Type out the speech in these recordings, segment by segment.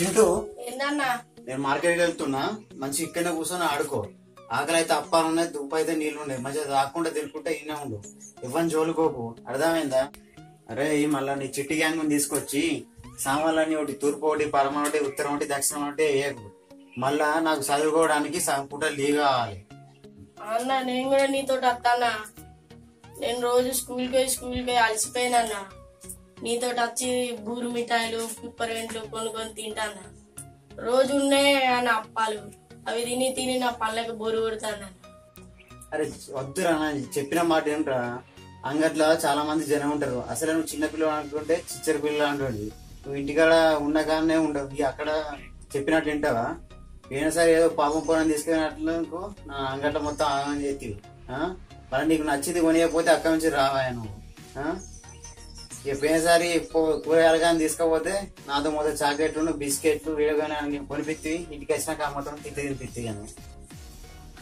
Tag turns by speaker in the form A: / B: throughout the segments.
A: చింటూ.
B: ఏందన్నా?
A: నేను మార్కెట్కి వెళ్తున్నా. మంచి ఇక్కడనే కూర్చొని ఆడుకో. ఆకలి అయితే అప్పాలు ఉన్నాయి దుప్ప అయితే నీళ్ళు ఉన్నాయి మంచిగా రాకుండా తినుకుంటే ఇన్నే ఉండు. ఇవ్వని జోలుకోకు. అర్థమైందా? అరే ఈ మళ్ళా నీ చిట్టి గ్యాంగ్ తీసుకొచ్చి సామాన్లన్నీ ఒకటి తూర్పు ఒకటి పరమ ఒకటి ఉత్తరం ఒకటి దక్షిణం ఒకటి వేయకు. మళ్ళా నాకు చదువుకోవడానికి పూట లీవ్ కావాలి.
B: అన్న నేను కూడా నీతో వస్తానా నేను రోజు స్కూల్కి పోయి స్కూల్కి పోయి అలసిపోయినన్నా. నీతో వచ్చి బూరు మిఠాయిలు పిప్పర్వెంట్లు కొనుక్కొని తింటాను? రోజు ఉన్నాయి అని అప్పాలు. అవి తిని తిని నా పళ్ళకి బోరు కొడుతాను?
A: అరే వద్దురా చెప్పిన మాట ఏంట్రా? అంగట్లో చాలా మంది జనం ఉంటారు. అసలు నువ్వు చిన్న పిల్లలు అనుకుంటే చిచ్చర పిల్లలు అంటుంది నువ్వు ఇంటికాడ ఉండగానే ఉండవు. ఇక అక్కడ చెప్పినట్టు వింటావా? పోయినసారి ఏదో పాపం పొలం తీసుకెళ్ళినట్లు నా అంగట్లో మొత్తం ఆగం చేతివి. మరి నీకు నచ్చింది కొనియకపోతే అక్కడి నుంచి రావాయా నువ్వు? పోయినసారి కూరగాయలు కానీ తీసుకపోతే నాతో మొదటి చాక్లెట్లు బిస్కెట్లు వీడగానే కొనిపిత్తి ఇంటికి వచ్చినాక మొత్తం తిట్టి తినిపిత్తి కానీ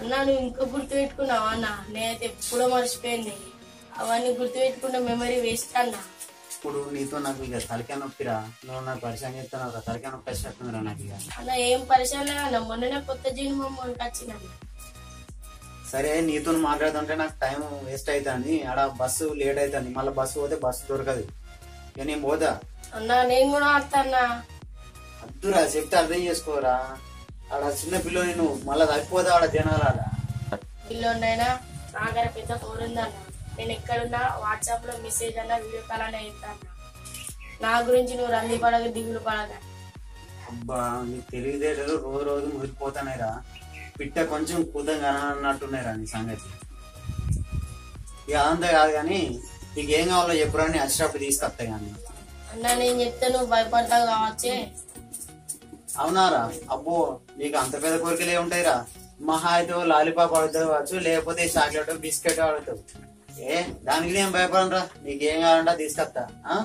B: అన్న నువ్వు ఇంకా గుర్తు పెట్టుకున్నావా అన్న? నేనైతే ఎప్పుడో మర్చిపోయింది. అవన్నీ గుర్తు పెట్టుకున్న మెమరీ వేస్ట్ అన్న.
A: ఇప్పుడు నీతో నాకు ఇక తలకాయ నొప్పిరా నువ్వు నాకు పరిచయం రా తలకాయ నొప్పి వచ్చినట్టుందిరా నాకు ఇక.
B: అన్న ఏం పరిచయం అన్న. మొన్ననే కొత్త జీవనం వచ్చిందన్న
A: సరే నీతో మాట్లాడుతుంటే నాకు టైం వేస్ట్ అవుతుంది ఆడ బస్సు లేట్ అవుతుంది మళ్ళీ బస్సు పోతే బస్సు దొరకదు. ఇక నేను పోతా.
B: అన్న నేను కూడా వస్తానా
A: అద్దురా చెప్తే అర్థం చేసుకోరా. ఆడ చిన్న పిల్లని నువ్వు మళ్ళీ తప్పిపోతా ఆడ జనాలు ఆడ
B: పిల్లోనైనా నా దగ్గర పెద్ద ఫోన్ ఉందన్న నేను ఎక్కడున్నా వాట్సాప్లో మెసేజ్ అన్న వీడియో కాల్ అన్న ఇస్తాను నా గురించి నువ్వు రంది పడక దిగులు పడక.
A: అబ్బా నీకు తెలివితేటలు రోజు రోజు మురిగిపోతున్నాయిరా పిట్ట కొంచెం కూతంగా అన్నట్టున్నాయిరా నీ సంగతి. ఇక అదంతా కాదు కానీ నీకు ఏం కావాలో చెప్పురా అని వచ్చినప్పుడు తీసుకొస్తా కానీ
B: అన్న. నేను చెప్తే నువ్వు భయపడతావు కావచ్చే.
A: అవునారా? అబ్బో నీకు అంత పెద్ద కోరికలే ఉంటాయిరా? మహా అయితే లాలీపాప్ అడుగుతావు కావచ్చు లేకపోతే చాక్లెట్ బిస్కెట్ అడుగుతావు ఏ దానికి నేను భయపడనురా. నీకు ఏం కావాలంటే తీసుకొస్తా. ఆ?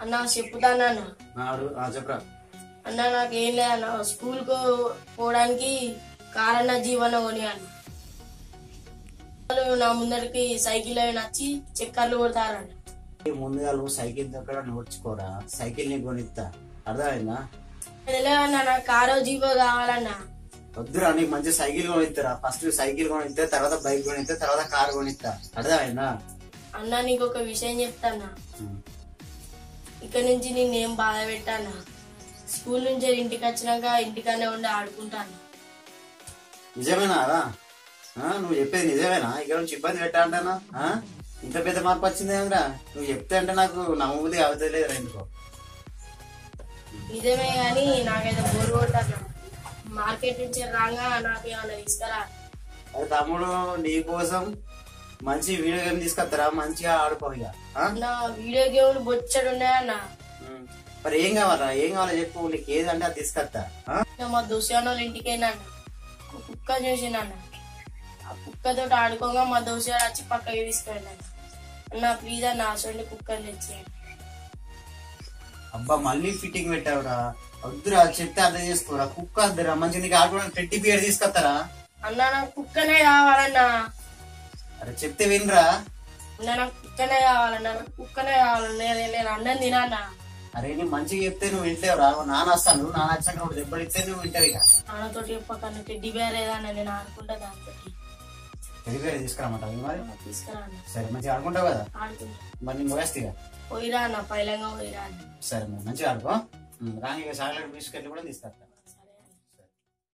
B: అన్న
A: ఆ, చెప్పురా.
B: అన్న నాకేం లేదన్న స్కూల్కు పోవడానికి కారణ జీవన కొని అన్న నా ముందరికి సైకిల్ అవి నచ్చి చక్కర్లు కొడతారన్న
A: ఈ ముందుగా నువ్వు సైకిల్ దగ్గర నేర్చుకోరా? సైకిల్ని కొనిస్తా అర్థమైందా
B: తెలియదన్న నాకు కారో జీవో కావాలన్నా.
A: వద్దురా నీకు మంచి సైకిల్ కొనిస్తారా ఫస్ట్ సైకిల్ కొనిస్తే తర్వాత బైక్ కొనిస్తే తర్వాత కార్ కొనిస్తా అర్థమైందా?
B: అన్న నీకు ఒక విషయం చెప్తానా. ఇక్కడ నుంచి నేనేం బాధ పెట్టానా? స్కూల్ నుంచి ఇంటికి వచ్చినాక ఇంటికనే ఉండి ఆడుకుంటాను?
A: నిజమేనా నువ్వు చెప్పేది నిజమేనా? ఇక్కడ నుంచి ఇబ్బంది పెట్టా అంటానా? ఇంత పెద్ద మార్పు వచ్చింది ఏమిరా నువ్వు చెప్తే అంటే నాకు నమ్మబుద్ధి అవుతలేదు ఎందుకో.
B: నిజమే గాని నాకైతే బోర్ కొట్టాను మార్కెట్ నుంచి రాగా నాకు ఏమైనా తీసుకురా
A: అది తమ్ముడు నీ కోసం మంచి వీడియో గేమ్ తీసుకొస్తారా? మంచిగా ఆడుకో ఇక?
B: నా వీడియో గేమ్లు బొచ్చడు ఉన్నాయన్న.
A: మరి ఏం కావాలా ఏం కావాలో చెప్పు. నీకు ఏది అంటే అది తీసుకొస్తా.
B: మా దోసాన వాళ్ళ ఇంటికి వెళ్ళాను ఒక కుక్క చూసినాన్న ఆ కుక్కతో ఆడుకోగా మా దోసాడు వచ్చి పక్కకి తీసుకెళ్ళాను అన్న ప్లీజ్ అన్న అసలు కుక్కని తెచ్చేయండి
A: అబ్బా మళ్ళీ ఫిట్టింగ్ పెట్టావురా. వద్దురా చెప్తే అర్థం చేసుకోరా. కుక్క వద్దురా మంచి నీకు ఆడుకోవడానికి టెడ్డి బియర్ తీసుకొస్తారా?
B: అన్న నాకు కుక్కనే కావాలన్నా.
A: అరే చెప్తే వినరా?
B: అన్న నాకు కుక్కనే కావాలన్నా నాకు కుక్కనే కావాలన్నా నేను నేను అన్నం తినన్నా.
A: అరే నీ మంచిగా చెప్తే నువ్వు వింటేవురా నాన్న వస్తాను. నాన్న వచ్చాక నువ్వు దెబ్బలిస్తే నువ్వు వింటావు ఇక
B: నాన్నతోటి చెప్పకన్నా టెడ్డి బేర్ ఏదన్నా నేను ఆడుకుంటా దాంతో
A: టెడ్డి బియర్ తీసుకురామంటావు మరి?
B: తీసుకురా
A: సరే మంచిగా ఆడుకుంటావు కదా? మరి నేను ఇక
B: పోయిరా అన్న పైలంగా పోయిరా
A: సరే మరి మంచిగా ఆడుకో. రాని చాక్లెట్ బిస్కెట్లు కూడా తీసుకొస్తా